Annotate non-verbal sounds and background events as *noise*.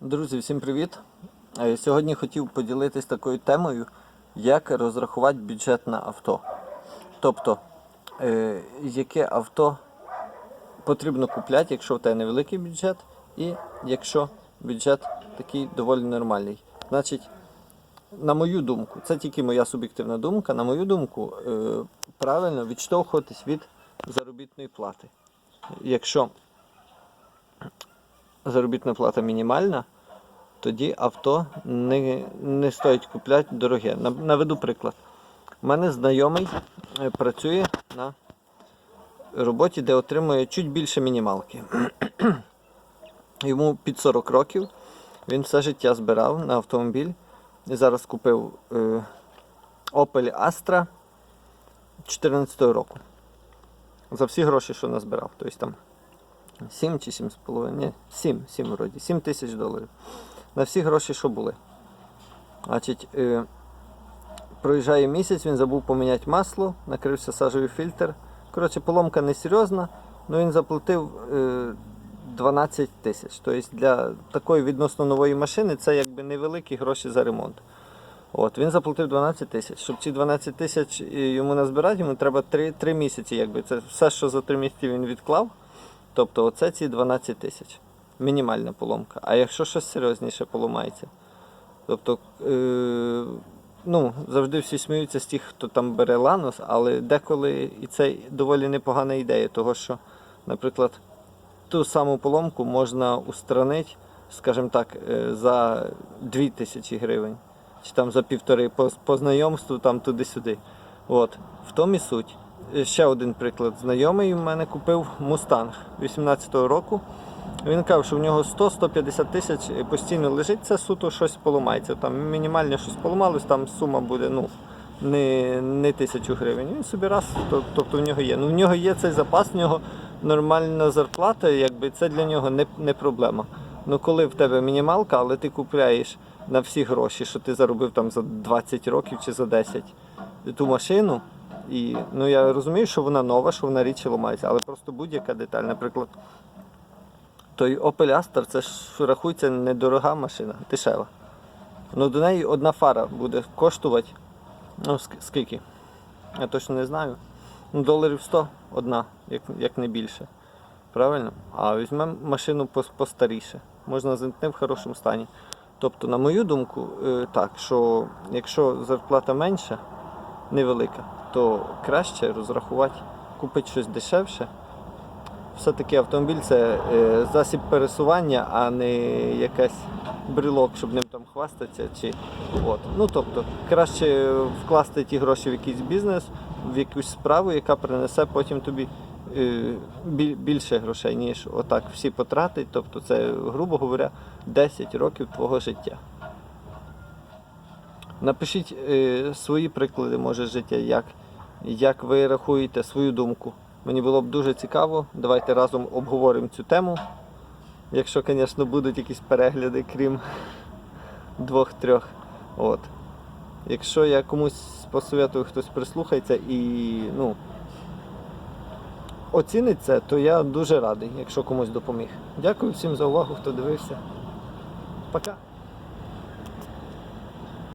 Друзі, всім привіт! Е, Сьогодні хотів поділитись такою темою, як розрахувати бюджет на авто. Тобто, е, яке авто потрібно купляти, якщо в тебе невеликий бюджет, і якщо бюджет такий доволі нормальний. Значить, на мою думку, це тільки моя суб'єктивна думка, на мою думку, е, правильно відштовхуватись від заробітної плати. Якщо заробітна плата мінімальна, тоді авто не, не стоїть купляти дороге. Наведу приклад. У мене знайомий е, працює на роботі, де отримує чуть більше мінімалки. *clears throat* Йому під 40 років. Він все життя збирав на автомобіль. І зараз купив е, Opel Astra 2014 року. За всі гроші, що назбирав. Тобто там 7 чи 7,5, ні, 7, 7 вроді, 7 тисяч доларів. На всі гроші, що були. Значить, е, проїжджає місяць, він забув поміняти масло, накрився сажевий фільтр. Коротше, поломка не серйозна, але він заплатив е, 12 тисяч. Тобто для такої відносно нової машини це якби невеликі гроші за ремонт. От, він заплатив 12 тисяч. Щоб ці 12 тисяч е, йому назбирати, йому треба 3, 3 місяці. Якби. Це все, що за 3 місяці він відклав. Тобто оце ці 12 тисяч. Мінімальна поломка. А якщо щось серйозніше поламається. Тобто, е, ну, завжди всі сміються з тих, хто там бере ланос, але деколи і це доволі непогана ідея, того що, наприклад, ту саму поломку можна устранити, скажімо так, е, за 2 тисячі гривень. Чи там за півтори по, по знайомству там туди-сюди. От. В тому і суть. Е, Ще один приклад. Знайомий у мене купив Мустанг 18-го року. Він казав, що в нього 100-150 тисяч постійно лежить, це суто щось поламається. Там мінімальне щось поламалось, там сума буде ну, не, не тисячу гривень. Він собі раз, тобто в нього є. Ну, в нього є цей запас, в нього нормальна зарплата, якби це для нього не, не проблема. Ну коли в тебе мінімалка, але ти купляєш на всі гроші, що ти заробив там за 20 років чи за 10 ту машину. І ну я розумію, що вона нова, що вона рідше ламається, але просто будь-яка деталь, наприклад, той Opel Astra, це ж рахується недорога машина, дешева. Ну до неї одна фара буде коштувати. Ну, скільки? Я точно не знаю. Ну, доларів 100 одна, як, як не більше. Правильно? А візьмемо машину постаріше. Можна знайти в хорошому стані. Тобто, на мою думку, е, так, що якщо зарплата менша, невелика, то краще розрахувати, купити щось дешевше. Все-таки автомобіль це е, засіб пересування, а не якась брелок, щоб ним там хвастатися. Чи, от. Ну, тобто, краще вкласти ті гроші в якийсь бізнес, в якусь справу, яка принесе потім тобі е, більше грошей, ніж отак всі потратить. Тобто це, грубо говоря, 10 років твого життя. Напишіть е, свої приклади, може, життя, як, як ви рахуєте свою думку. Мені було б дуже цікаво. Давайте разом обговоримо цю тему. Якщо, звісно, будуть якісь перегляди, крім двох-трьох. От. Якщо я комусь посоветую, хтось прислухається і ну, оцінить це, то я дуже радий, якщо комусь допоміг. Дякую всім за увагу, хто дивився. Пока.